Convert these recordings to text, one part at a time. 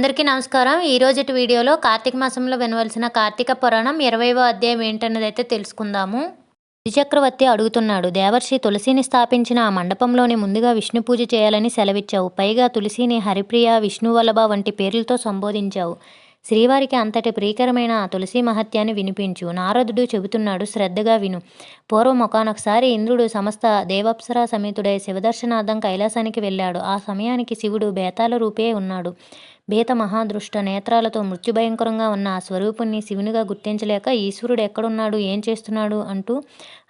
అందరికీ నమస్కారం. ఈ రోజుటి వీడియోలో కార్తీక మాసంలో వినవలసిన కార్తీక పురాణం ఇరవైవ అధ్యాయం ఏంటన్నది అయితే తెలుసుకుందాము. త్రిచక్రవర్తి అడుగుతున్నాడు దేవర్షి తులసిని స్థాపించిన ఆ మండపంలోని ముందుగా విష్ణు పూజ చేయాలని సెలవిచ్చావు. పైగా తులసిని హరిప్రియ విష్ణువల్లభ వంటి పేర్లతో సంబోధించావు. శ్రీవారికి అంతటి ప్రియకరమైన ఆ తులసి మహత్యాన్ని వినిపించు. నారదుడు చెబుతున్నాడు శ్రద్ధగా విను. పూర్వం ఒకనొకసారి ఇంద్రుడు సమస్త దేవప్సరా సమేతుడై శివదర్శనార్థం కైలాసానికి వెళ్ళాడు. ఆ సమయానికి శివుడు బేతాల రూపే ఉన్నాడు. భీత మహాదృష్ట నేత్రాలతో మృత్యుభయంకరంగా ఉన్న ఆ స్వరూపుణ్ణి శివునిగా గుర్తించలేక ఈశ్వరుడు ఎక్కడున్నాడు ఏం చేస్తున్నాడు అంటూ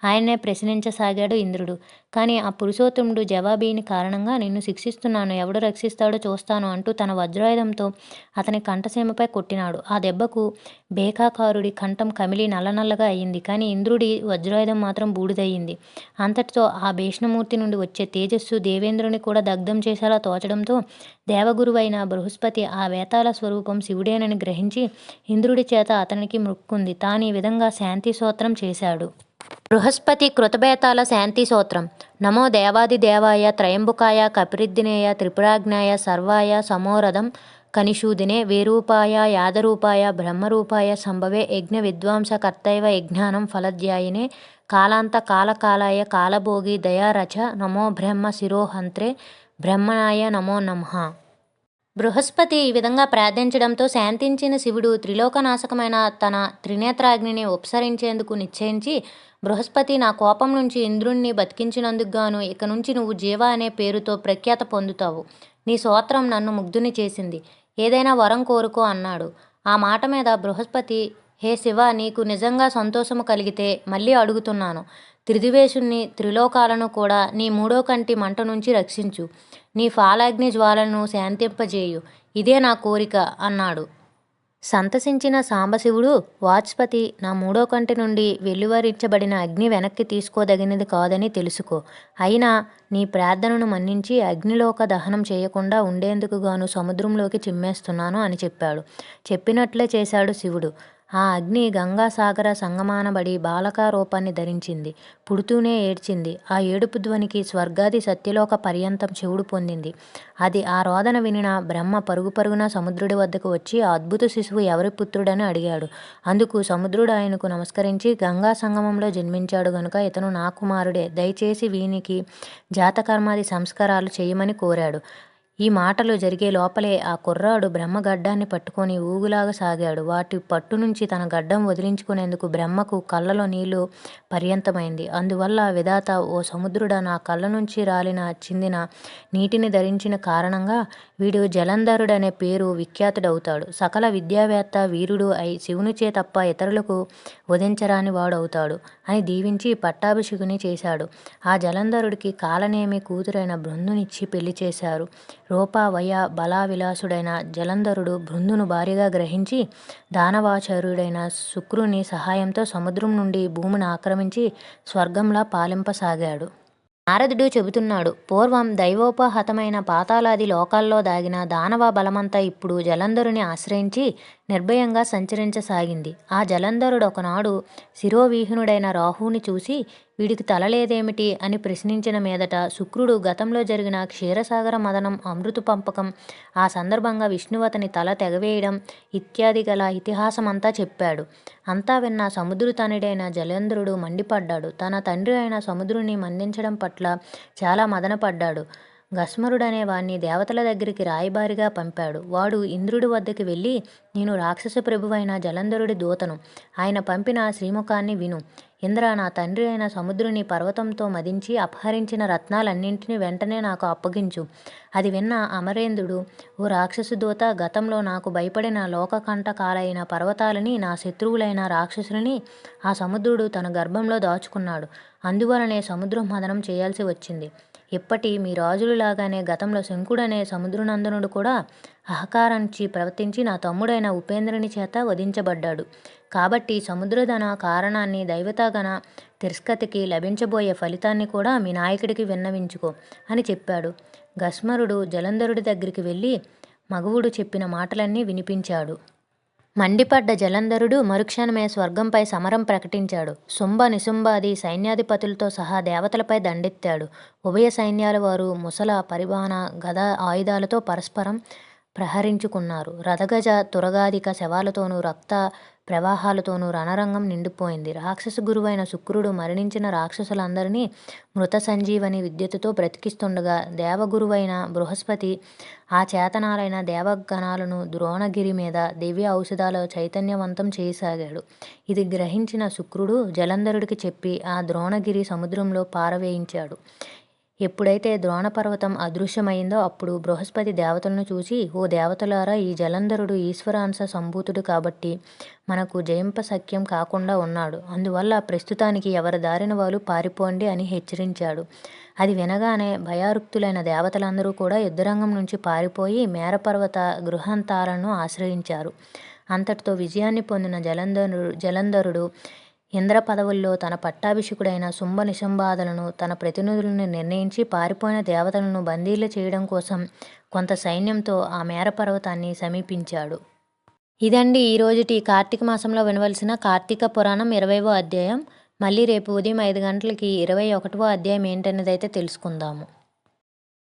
ఆయన్నే ప్రశ్నించసాగాడు ఇంద్రుడు. కానీ ఆ పురుషోత్తముడు జవాబీని కారణంగా నిన్ను శిక్షిస్తున్నాను ఎవడు రక్షిస్తాడో చూస్తాను అంటూ తన వజ్రాయుధంతో అతని కంఠసీమపై కొట్టినాడు. ఆ దెబ్బకు బేకాకారుడి కంఠం కమిలి నల్లనల్లగా అయింది. కానీ ఇంద్రుడి వజ్రాయుధం మాత్రం బూడిదయ్యింది. అంతటితో ఆ భీష్ణమూర్తి నుండి వచ్చే తేజస్సు దేవేంద్రుని కూడా దగ్ధం చేసేలా తోచడంతో దేవగురువైన బృహస్పతి ఆ వేతాల స్వరూపం శివుడేనని గ్రహించి ఇంద్రుడి చేత అతనికి మృక్కుంది. తాను ఈ విధంగా శాంతి సూత్రం చేశాడు. బృహస్పతి కృతబేతాల శాంతి సూత్రం. నమో దేవాది దేవాయ త్రయంబుకాయ కపిరిద్దినేయ త్రిపురాజ్ఞాయ సర్వాయ సమోరథం కనిషూదినే వేరూపాయ యాదరూపాయ బ్రహ్మరూపాయ సంభవే యజ్ఞ విద్వాంసకర్తైవ యజ్ఞానం ఫలధ్యాయినే కాలాంత కాలకాలాయ కాలభోగి దయారచ నమో బ్రహ్మ శిరోహంత్రే బ్రహ్మణాయ నమో నమః. బృహస్పతి ఈ విధంగా ప్రార్థించడంతో శాంతించిన శివుడు త్రిలోకనాశకమైన తన త్రినేత్రాగ్నిని ఉపసరించేందుకు నిశ్చయించి బృహస్పతి నా కోపం నుంచి ఇంద్రుణ్ణి బతికించినందుకు గాను ఇక నుంచి నువ్వు జీవ అనే పేరుతో ప్రఖ్యాత పొందుతావు. నీ సూత్రం నన్ను ముగ్ధుని చేసింది. ఏదైనా వరం కోరుకో అన్నాడు. ఆ మాట మీద బృహస్పతి హే శివ నీకు నిజంగా సంతోషము కలిగితే మళ్ళీ అడుగుతున్నాను. త్రిదివేశుణ్ణి త్రిలోకాలను కూడా నీ మూడో కంటి మంట నుంచి రక్షించు. నీ ఫాలాగ్ని జ్వాలను శాంతింపజేయు. ఇదే నా కోరిక అన్నాడు. సంతసించిన సాంబశివుడు వాజ్పతి నా మూడో కంటి నుండి వెలువరించబడిన అగ్ని వెనక్కి తీసుకోదగినది కాదని తెలుసుకో. అయినా నీ ప్రార్థనను మన్నించి అగ్నిలోక దహనం చేయకుండా ఉండేందుకు గాను సముద్రంలోకి చిమ్మేస్తున్నాను అని చెప్పాడు. చెప్పినట్లే చేశాడు శివుడు. ఆ అగ్ని గంగాసాగర సంగమానబడి బాలకా రూపాన్ని ధరించింది. పుడుతూనే ఏడ్చింది. ఆ ఏడుపు ధ్వనికి స్వర్గాది సత్యలోక పర్యంతం చెవుడు పొందింది. అది ఆ రోదన వినిన బ్రహ్మ పరుగు పరుగున సముద్రుడి వద్దకు వచ్చి ఆ అద్భుత శిశువు ఎవరి పుత్రుడని అడిగాడు. అందుకు సముద్రుడు ఆయనకు నమస్కరించి గంగా సంగమంలో జన్మించాడు గనుక ఇతను నా కుమారుడే. దయచేసి వీనికి జాతకర్మాది సంస్కారాలు చేయమని కోరాడు. ఈ మాటలు జరిగే లోపలే ఆ కుర్రాడు బ్రహ్మ గడ్డాన్ని పట్టుకొని ఊగులాగా సాగాడు. వాటి పట్టు నుంచి తన గడ్డం వదిలించుకునేందుకు బ్రహ్మకు కళ్ళలో నీళ్ళు పర్యంతమైంది. అందువల్ల విధాత ఓ సముద్రుడ నా కళ్ళ నుంచి రాలిన చిందిన నీటిని ధరించిన కారణంగా వీడు జలంధరుడనే పేరు విఖ్యాతుడవుతాడు. సకల విద్యావేత్త వీరుడు అయి శివునిచే తప్ప ఇతరులకు వధించరాని వాడవుతాడు అని దీవించి పట్టాభిషేకుని చేశాడు. ఆ జలంధరుడికి కాలనేమి కూతురైన బృందునిచ్చి పెళ్ళి చేశారు. రూప వయ బలా విలాసుడైన జలంధరుడు బృందును భారీగా గ్రహించి దానవాచార్యుడైన శుక్రుని సహాయంతో సముద్రం నుండి భూమిని ఆక్రమించి స్వర్గంలా పాలింపసాగాడు. నారదుడు చెబుతున్నాడు పూర్వం దైవోపహతమైన పాతాలాది లోకాల్లో దాగిన దానవ బలమంతా ఇప్పుడు జలంధరుని ఆశ్రయించి నిర్భయంగా సంచరించసాగింది. ఆ జలంధరుడు ఒకనాడు శిరోవిహీనుడైన రాహుని చూసి వీడికి తలలేదేమిటి అని ప్రశ్నించిన మీదట శుక్రుడు గతంలో జరిగిన క్షీరసాగర మదనం అమృత పంపకం ఆ సందర్భంగా విష్ణువతని తల తెగవేయడం ఇత్యాది గల ఇతిహాసమంతా చెప్పాడు. అంతా విన్న సముద్రుతనుడైన జలేంద్రుడు మండిపడ్డాడు. తన తండ్రి అయిన సముద్రుని మందించడం పట్ల చాలా మదనపడ్డాడు. గస్మరుడనే వాణ్ణి దేవతల దగ్గరికి రాయబారిగా పంపాడు. వాడు ఇంద్రుడి వద్దకు వెళ్ళి నేను రాక్షస ప్రభువైన జలంధరుడి దూతను. ఆయన పంపిన శ్రీముఖాన్ని విను. ఇంద్ర నా తండ్రి అయిన సముద్రుని పర్వతంతో మదించి అపహరించిన రత్నాలన్నింటినీ వెంటనే నాకు అప్పగించు. అది విన్న అమరేంద్రుడు ఓ రాక్షసు దూత గతంలో నాకు భయపడిన లోకకంటకాలైన పర్వతాలని నా శత్రువులైన రాక్షసులని ఆ సముద్రుడు తన గర్భంలో దాచుకున్నాడు. అందువలనే సముద్రం మదనం చేయాల్సి వచ్చింది. ఇప్పటి మీ రాజులులాగానే గతంలో శంకుడనే సముద్రనందనుడు కూడా అహకారించి ప్రవర్తించి నా తమ్ముడైన ఉపేంద్రుని చేత వధించబడ్డాడు. కాబట్టి సముద్రధన కారణాన్ని దైవతాగన తిరస్కతికి లభించబోయే ఫలితాన్ని కూడా మీ నాయకుడికి విన్నవించుకో అని చెప్పాడు. గస్మరుడు జలంధరుడి దగ్గరికి వెళ్ళి మగవుడు చెప్పిన మాటలన్నీ వినిపించాడు. మండిపడ్డ జలంధరుడు మరుక్షణమే స్వర్గంపై సమరం ప్రకటించాడు. శుంభ నిశుంభాది సైన్యాధిపతులతో సహా దేవతలపై దండెత్తాడు. ఉభయ సైన్యాల వారు ముసల పరివాహన గద ఆయుధాలతో పరస్పరం ప్రహరించుకున్నారు. రథగజ తురగాదిక శవాలతోనూ రక్త ప్రవాహాలతోనూ రణరంగం నిండిపోయింది. రాక్షస గురువైన శుక్రుడు మరణించిన రాక్షసులందరినీ మృత సంజీవని విద్యుత్తుతో బ్రతికిస్తుండగా దేవగురువైన బృహస్పతి ఆ చేతనాలైన దేవగణాలను ద్రోణగిరి మీద దివ్య ఔషధాల చైతన్యవంతం చేయసాగాడు. ఇది గ్రహించిన శుక్రుడు జలంధరుడికి చెప్పి ఆ ద్రోణగిరి సముద్రంలో పారవేయించాడు. ఎప్పుడైతే ద్రోణపర్వతం అదృశ్యమైందో అప్పుడు బృహస్పతి దేవతలను చూసి ఓ దేవతలారా ఈ జలంధరుడు ఈశ్వరాంశ సంభూతుడు కాబట్టి మనకు జయింప సఖ్యం కాకుండా ఉన్నాడు. అందువల్ల ప్రస్తుతానికి ఎవరి దారిన వాళ్ళు పారిపోండి అని హెచ్చరించాడు. అది వినగానే భయారుక్తులైన దేవతలందరూ కూడా యుద్ధరంగం నుంచి పారిపోయి మేరపర్వత గృహాంతాలను ఆశ్రయించారు. అంతటితో విజయాన్ని పొందిన జలంధరుడు జలంధరుడు ఇంద్ర పదవుల్లో తన పట్టాభిషికుడైన శుంభ నిశంబాధలను తన ప్రతినిధులను నిర్ణయించి పారిపోయిన దేవతలను బందీలు చేయడం కోసం కొంత సైన్యంతో ఆ మేర పర్వతాన్ని సమీపించాడు. ఇదండి ఈరోజుటి కార్తీక మాసంలో వినవలసిన కార్తీక పురాణం ఇరవైవ అధ్యాయం. మళ్ళీ రేపు ఉదయం ఐదు గంటలకి ఇరవై ఒకటవ అధ్యాయం ఏంటనేది అయితే తెలుసుకుందాము.